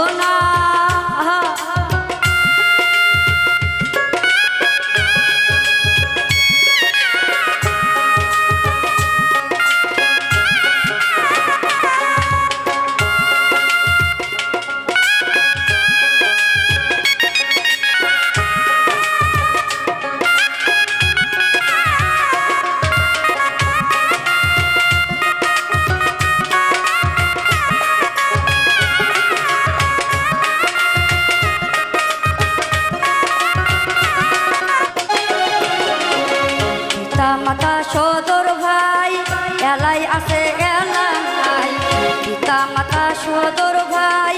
Oh, no. সদর ভাই এলাই আছে এলাই পিতা মাতা সদর ভাই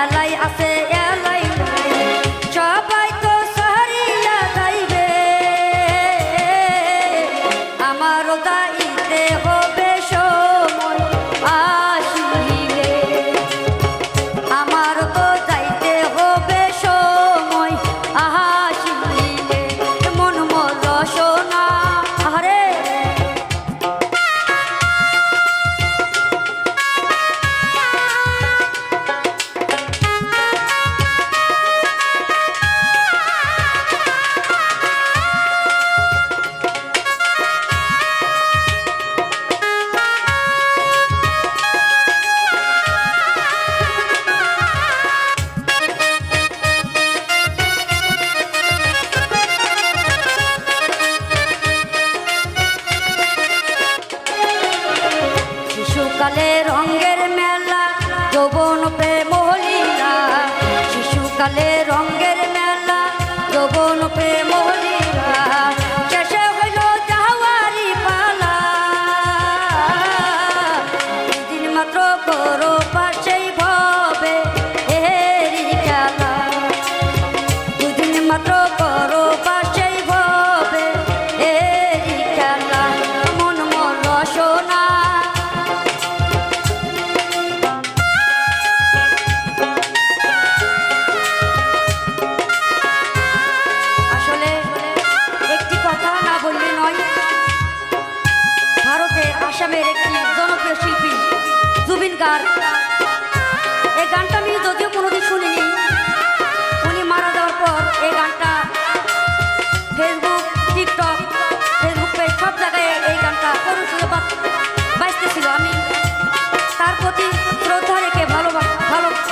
এলাই আছে এলাই amor.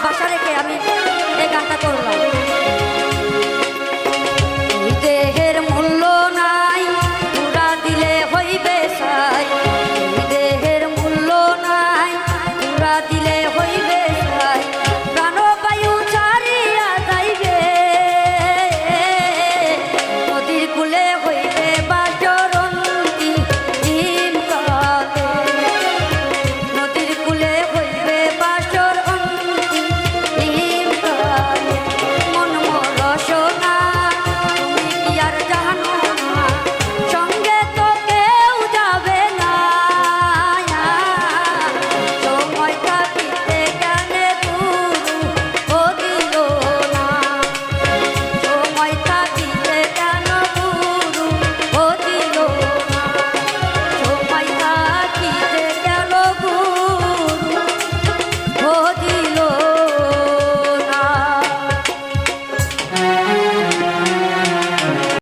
বাসা রেখে আমি এই গানটা করলাম।